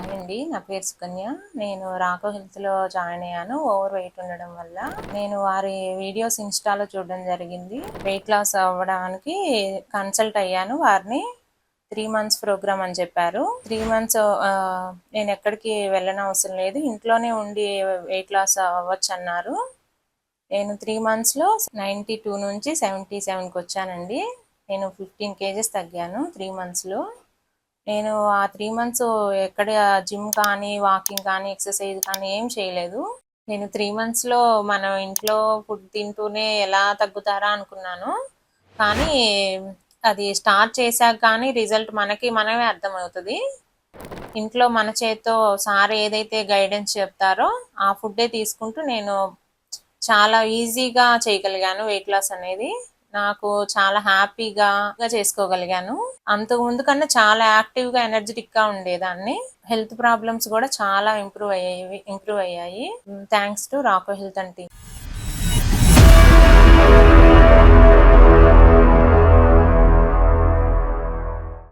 Hi అండి. నా పేరు సుకన్య. నేను రాకో హెల్త్లో జాయిన్ అయ్యాను. ఓవర్ వెయిట్ ఉండడం వల్ల నేను వారి వీడియోస్ ఇన్స్టాలో చూడడం జరిగింది. వెయిట్ లాస్ అవ్వడానికి కన్సల్ట్ అయ్యాను. వారిని త్రీ మంత్స్ ప్రోగ్రామ్ అని చెప్పారు. త్రీ మంత్స్ నేను ఎక్కడికి వెళ్ళని అవసరం లేదు. ఇంట్లోనే ఉండి వెయిట్ లాస్ అవ్వచ్చు అన్నారు నేను త్రీ మంత్స్లో నైంటీ టూ నుంచి సెవెంటీ సెవెన్కి వచ్చానండి. నేను ఫిఫ్టీన్ కేజెస్ తగ్గాను త్రీ మంత్స్లో. నేను ఆ త్రీ మంత్స్ ఎక్కడ జిమ్ కానీ వాకింగ్ కానీ ఎక్సర్సైజ్ కానీ ఏం చేయలేదు. నేను త్రీ మంత్స్లో మనం ఇంట్లో ఫుడ్ తింటూనే ఎలా తగ్గుతారా అనుకున్నాను. కానీ అది స్టార్ట్ చేశాక కానీ రిజల్ట్ మనకి మనమే అర్థమవుతుంది. ఇంట్లో మన చేత్తో సార్ ఏదైతే గైడెన్స్ చెప్తారో ఆ ఫుడ్డే తీసుకుంటూ నేను చాలా ఈజీగా చేయగలిగాను వెయిట్ లాస్ అనేది. నాకు చాలా హ్యాపీగా చేసుకోగలిగాను. అంతకు ముందు కన్నా చాలా యాక్టివ్గా ఎనర్జెటిక్గా ఉండేదాన్ని. హెల్త్ ప్రాబ్లమ్స్ కూడా చాలా ఇంప్రూవ్ అయ్యాయి ఇంప్రూవ్ అయ్యాయి. థ్యాంక్స్ టు రాకో హెల్త్ అండ్ టీమ్.